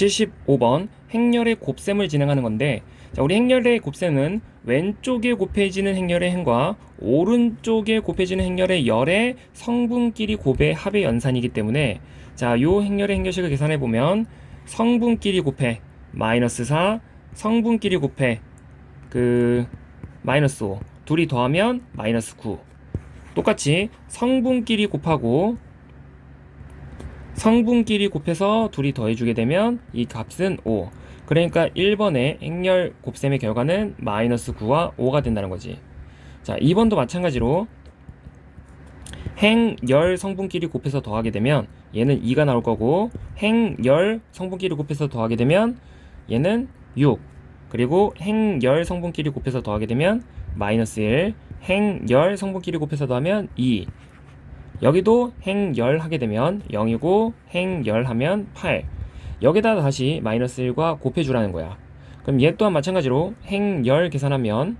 75번 행렬의 곱셈을 진행하는 건데 자, 우리 행렬의 곱셈은 왼쪽에 곱해지는 행렬의 행과 오른쪽에 곱해지는 행렬의 열의 성분끼리 곱의 합의 연산이기 때문에 자, 요 행렬의 행렬식을 계산해 보면 성분끼리 곱해 마이너스 4 성분끼리 곱해 그 마이너스 5 둘이 더하면 마이너스 9 똑같이 성분끼리 곱하고 성분끼리 곱해서 둘이 더해주게 되면 이 값은 5. 그러니까 1번의 행렬 곱셈의 결과는 마이너스 9와 5가 된다는 거지. 자, 2번도 마찬가지로 행열 성분끼리 곱해서 더하게 되면 얘는 2가 나올 거고 행열 성분끼리 곱해서 더하게 되면 얘는 6. 그리고 행열 성분끼리 곱해서 더하게 되면 마이너스 1. 행열 성분끼리 곱해서 더하면 2. 여기도 행열 하게 되면 0이고 행열 하면 8 여기다 다시 마이너스 1과 곱해주라는 거야. 그럼 얘 또한 마찬가지로 행열 계산하면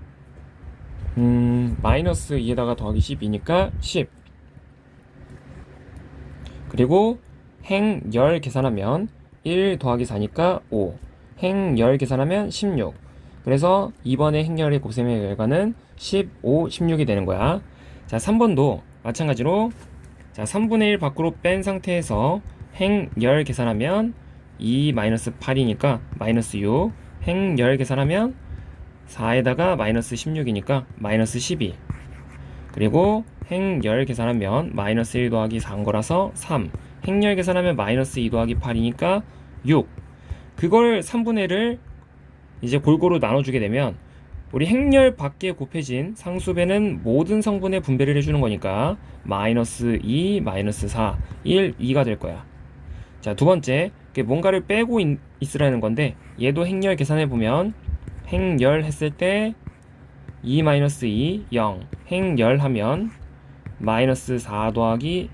음 마이너스 2에다가 더하기 12니까 10 그리고 행열 계산하면 1 더하기 4니까 5 행열 계산하면 16 그래서 이번에 행열의 곱셈의 결과는 15, 16이 되는 거야. 자 3번도 마찬가지로 자, 3분의 1 밖으로 뺀 상태에서 행열 계산하면 2 마이너스 8이니까 마이너스 6 행열 계산하면 4에다가 마이너스 16이니까 마이너스 12 그리고 행열 계산하면 마이너스 1 더하기 4인 거라서 3 행열 계산하면 마이너스 2 더하기 8이니까 6 그걸 3분의 1을 이제 골고루 나눠주게 되면 우리 행렬 밖에 곱해진 상수배는 모든 성분의 분배를 해주는 거니까 마이너스 2, 마이너스 4, 1, 2가 될 거야. 자, 두 번째, 뭔가를 빼고 있, 있으라는 건데 얘도 행렬 계산해 보면 행렬 했을 때 2 마이너스 2, 0. 행렬 하면 마이너스 4 더하기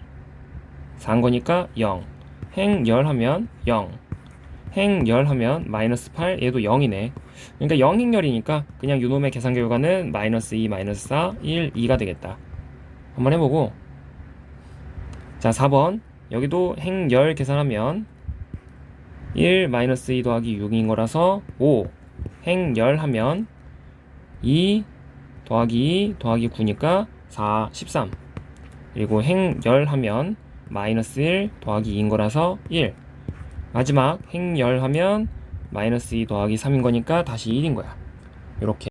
4인 거니까 0. 행렬 하면 0. 행열 하면 마이너스 8 얘도 0이네. 그러니까 0행열이니까 그냥 요놈의 계산 결과는 마이너스 2 마이너스 4 1 2가 되겠다. 한번 해보고. 자 4번. 여기도 행열 계산하면 1 마이너스 2 더하기 6인 거라서 5 행열 하면 2 더하기 2 더하기 9니까 4 13 그리고 행열 하면 마이너스 1 더하기 2인 거라서 1 마지막 행열 하면 마이너스 2 더하기 3인 거니까 다시 1인 거야. 이렇게